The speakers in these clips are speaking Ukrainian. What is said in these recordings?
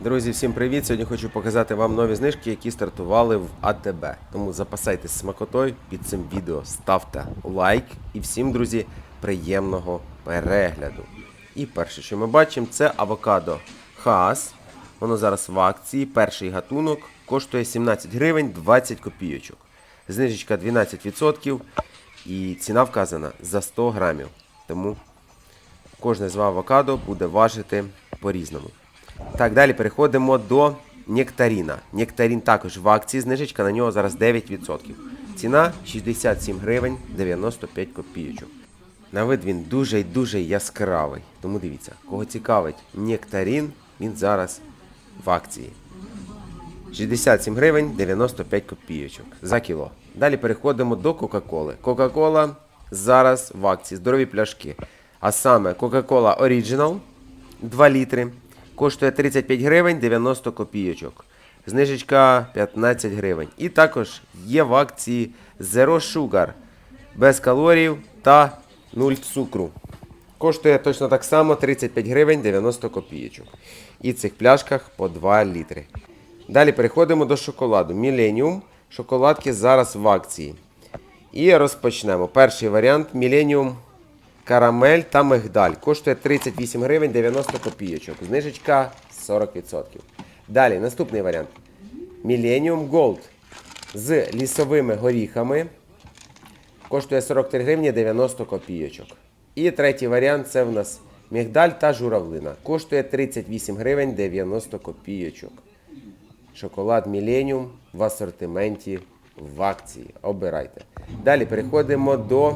Друзі, всім привіт! Сьогодні хочу показати вам нові знижки, які стартували в АТБ. Тому запасайтесь смакотою під цим відео, ставте лайк і всім, друзі, приємного перегляду. І перше, що ми бачимо, це авокадо Хаас. Воно зараз в акції. Перший гатунок коштує 17 гривень 20 копійочок. Знижечка 12% і ціна вказана за 100 грамів. Тому кожне з авокадо буде важити по-різному. Так, далі переходимо до нектаріна. Нектарін також в акції, знижечка на нього зараз 9%. Ціна 67 гривень 95 копійочок. На вид він дуже і дуже яскравий. Тому дивіться, кого цікавить нектарін, він зараз в акції. 67 гривень 95 копійочок за кіло. Далі переходимо до Кока-Коли. Кока-Кола зараз в акції. Здорові пляшки. А саме Coca-Cola Original 2 літри. Коштує 35 гривень 90 копійочок. Знижечка 15 гривень. І також є в акції Zero Sugar без калорій та 0 цукру. Коштує точно так само 35 гривень 90 копійочок. І в цих пляшках по 2 літри. Далі переходимо до шоколаду. Millennium. Шоколадки зараз в акції. І розпочнемо. Перший варіант Millennium Карамель та мигдаль. Коштує 38 гривень 90 копійочок. Знижечка 40%. Далі, наступний варіант. Millennium Gold з лісовими горіхами. Коштує 43 гривні 90 копійочок. І третій варіант це в нас мігдаль та журавлина. Коштує 38 гривень 90 копійочок. Шоколад Millennium в асортименті в акції. Обирайте. Далі переходимо до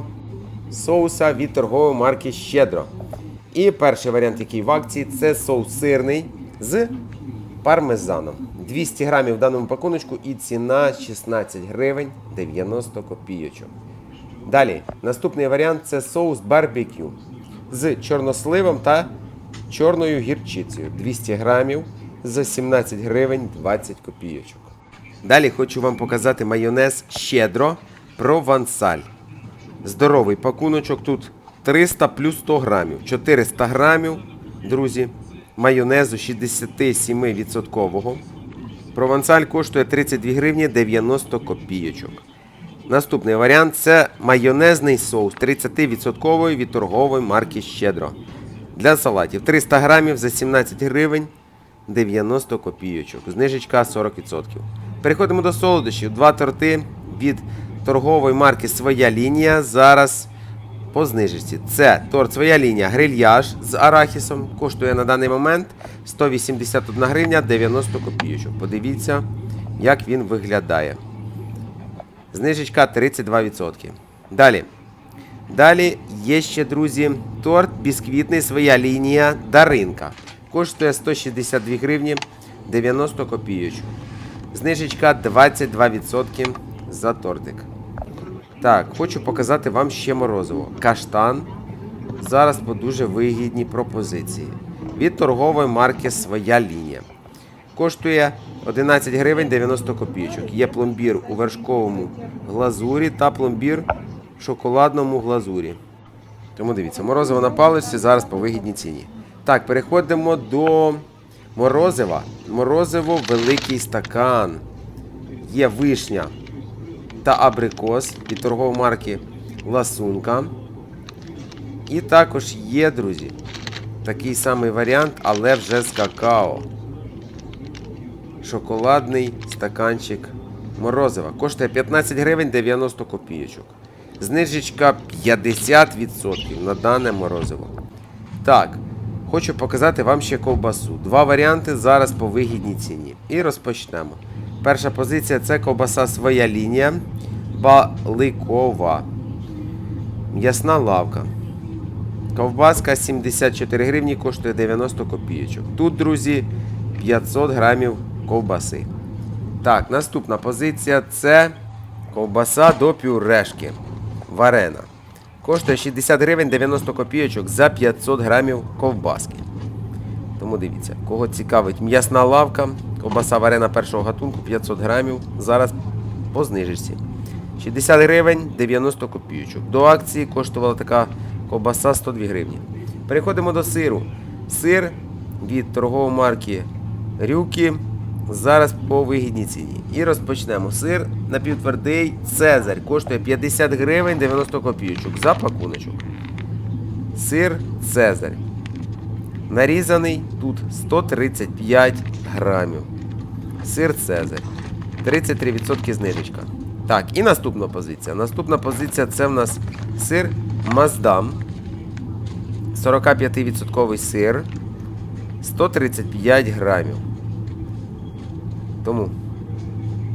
соуса від торгової марки Щедро. І перший варіант, який в акції, це соус сирний з пармезаном. 200 грамів в даному пакуночку і ціна 16 гривень 90 копійочок. Далі, наступний варіант це соус барбекю з чорносливом та чорною гірчицею. 200 грамів за 17 гривень 20 копійочок. Далі хочу вам показати майонез щедро провансаль. Здоровий пакуночок тут 300 плюс 100 грамів. 400 грамів, друзі, майонезу 67%. Провансаль коштує 32 гривні 90 копійочок. Наступний варіант це майонезний соус 30% від торгової марки Щедро. Для салатів 300 грамів за 17 гривень 90 копійочок. Знижечка 40%. Переходимо до солодощів. Два торти від торгової марки Своя лінія. Зараз по знижечці. Це торт Своя лінія грильяж з арахісом. Коштує на даний момент 181 гривня 90 копійочок. Подивіться, як він виглядає. Знижечка 32%. Далі. Далі є ще, друзі, торт бісквітний своя лінія Даринка. Коштує 162 гривні 90 копійочок. Знижечка 22% за тортик. Так, хочу показати вам ще морозиво. Каштан. Зараз по дуже вигідній пропозиції. Від торгової марки Своя лінія. Коштує 11 гривень 90 копійочок. Є пломбір у вершковому глазурі та пломбір в шоколадному глазурі. Тому дивіться, морозиво на паличці зараз по вигідній ціні. Так, переходимо до морозива. Морозиво великий стакан. Є вишня та абрикос від торгової марки Ласунка. І також є, друзі, такий самий варіант, але вже з какао шоколадний стаканчик морозива. Коштує 15 гривень 90 копійочок. Знижечка 50% на дане морозиво. Так, хочу показати вам ще ковбасу. Два варіанти зараз по вигідній ціні. І розпочнемо. Перша позиція це ковбаса своя лінія. Баликова. М'ясна лавка. Ковбаска 74 гривні коштує 90 копійочок. Тут, друзі, 500 грамів ковбаси. Так, наступна позиція це ковбаса до пюрешки. Варена. Коштує 60 гривень 90 копійочок за 500 грамів ковбаски. Тому дивіться, кого цікавить м'ясна лавка, ковбаса варена першого гатунку 500 грамів. Зараз по знижечці. 60 гривень 90 копійочок. До акції коштувала така ковбаса 102 гривні. Переходимо до сиру. Сир від торгової марки рюки зараз по вигідній ціні. І розпочнемо. Сир напівтвердий Цезарь коштує 50 гривень 90 копійочок за пакуночок. Сир Цезарь. Нарізаний тут 135 грамів. Сир Цезарь. 33% знижечка. Так, і наступна позиція. Наступна позиція це в нас сир Маздам. 45% сир. 135 грамів. Тому,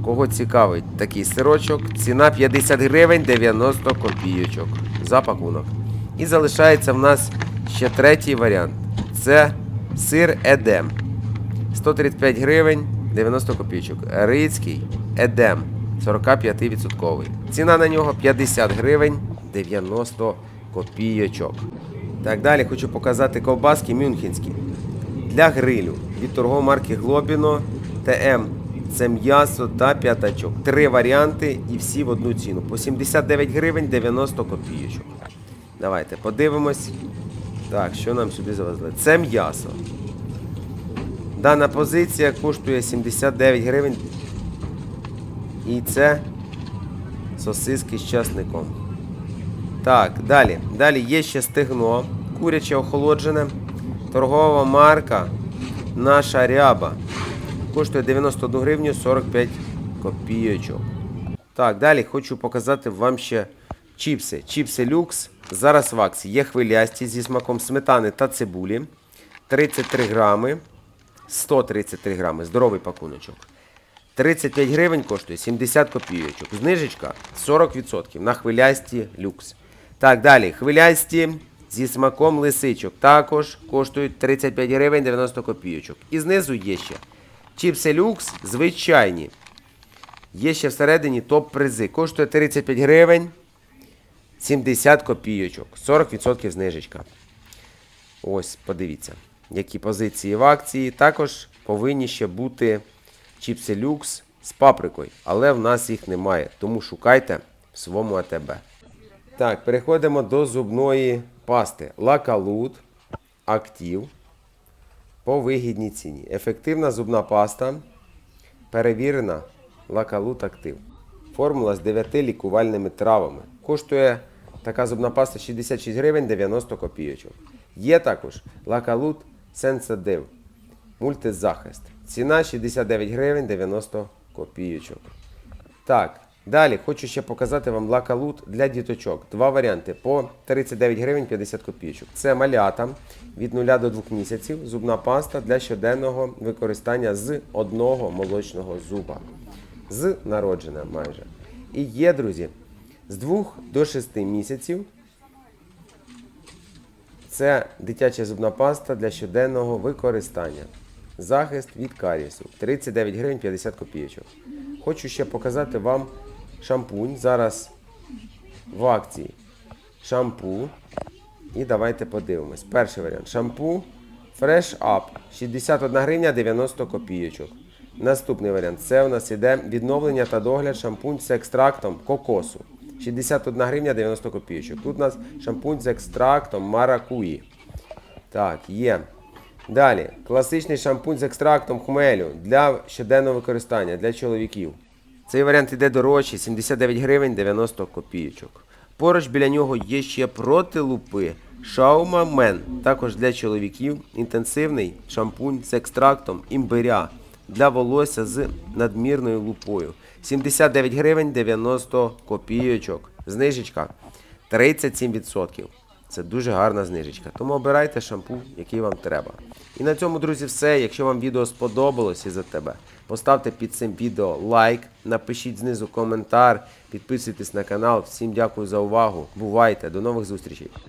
кого цікавить такий сирочок, ціна 50 гривень 90 копійочок за пакунок. І залишається в нас ще третій варіант. Це сир Едем. 135 гривень 90 копійочок. Рицький Едем 45%. Ціна на нього 50 гривень 90 копійочок. Так, далі хочу показати ковбаски мюнхенські. Для грилю від торгової марки Глобіно ТМ. Це м'ясо та п'ятачок. Три варіанти і всі в одну ціну. По 79 гривень 90 копійочок. Давайте подивимось. Так, що нам сюди завезли? Це м'ясо. Дана позиція коштує 79 гривень. І це сосиски з часником. Так, далі. Далі є ще стегно, куряче охолоджене. Торгова марка Наша ряба. Коштує 91 гривню 45 копійочок. Так, далі хочу показати вам ще чіпси. Чіпси люкс. Зараз в акції. Є хвилясті зі смаком сметани та цибулі. 33 грами. 133 грами. Здоровий пакуночок. 35 гривень коштує 70 копійочок. Знижечка 40% на хвилясті люкс. Так, далі. Хвилясті зі смаком лисичок також коштують 35 гривень 90 копійочок. І знизу є ще чіпси люкс звичайні. Є ще всередині топ-призи. Коштує 35 гривень 70 копійочок. 40% знижечка. Ось, подивіться, які позиції в акції. Також повинні ще бути чіпси люкс з паприкою, але в нас їх немає, тому шукайте в своєму АТБ. Так, переходимо до зубної пасти. Лакалут Актив по вигідній ціні. Ефективна зубна паста. Перевірена Лакалут Актив. Формула з 9 лікувальними травами. Коштує така зубна паста 66 гривень 90 копійочок. Є також Лакалут Сенсадив. Мультизахист. Ціна 69 гривень 90 копійочок. Так, далі хочу ще показати вам лакалут для діточок. Два варіанти по 39 гривень 50 копійочок. Це малята від 0 до 2 місяців. Зубна паста для щоденного використання з одного молочного зуба. З народження майже. І є, друзі, з 2 до 6 місяців. Це дитяча зубна паста для щоденного використання. Захист від карісу. 39 гривень 50 копійочок. Хочу ще показати вам шампунь. Зараз в акції шампу. І давайте подивимось. Перший варіант. Шампу Fresh Up. 61 гривня 90 копійочок. Наступний варіант. Це у нас іде відновлення та догляд шампунь з екстрактом кокосу. 61 гривня 90 копійочок. Тут у нас шампунь з екстрактом маракуї. Так, є. Далі, класичний шампунь з екстрактом хмелю для щоденного використання для чоловіків. Цей варіант іде дорожчий, 79 гривень 90 копійочок. Поруч біля нього є ще проти лупи Шаума Мен, також для чоловіків, інтенсивний шампунь з екстрактом імбиря для волосся з надмірною лупою. 79 гривень 90 копійочок. Знижечка 37%. Це дуже гарна знижечка. Тому обирайте шампунь, який вам треба. І на цьому, друзі, все. Якщо вам відео сподобалось із-за тебе, поставте під цим відео лайк, напишіть знизу коментар, підписуйтесь на канал. Всім дякую за увагу. Бувайте, до нових зустрічей!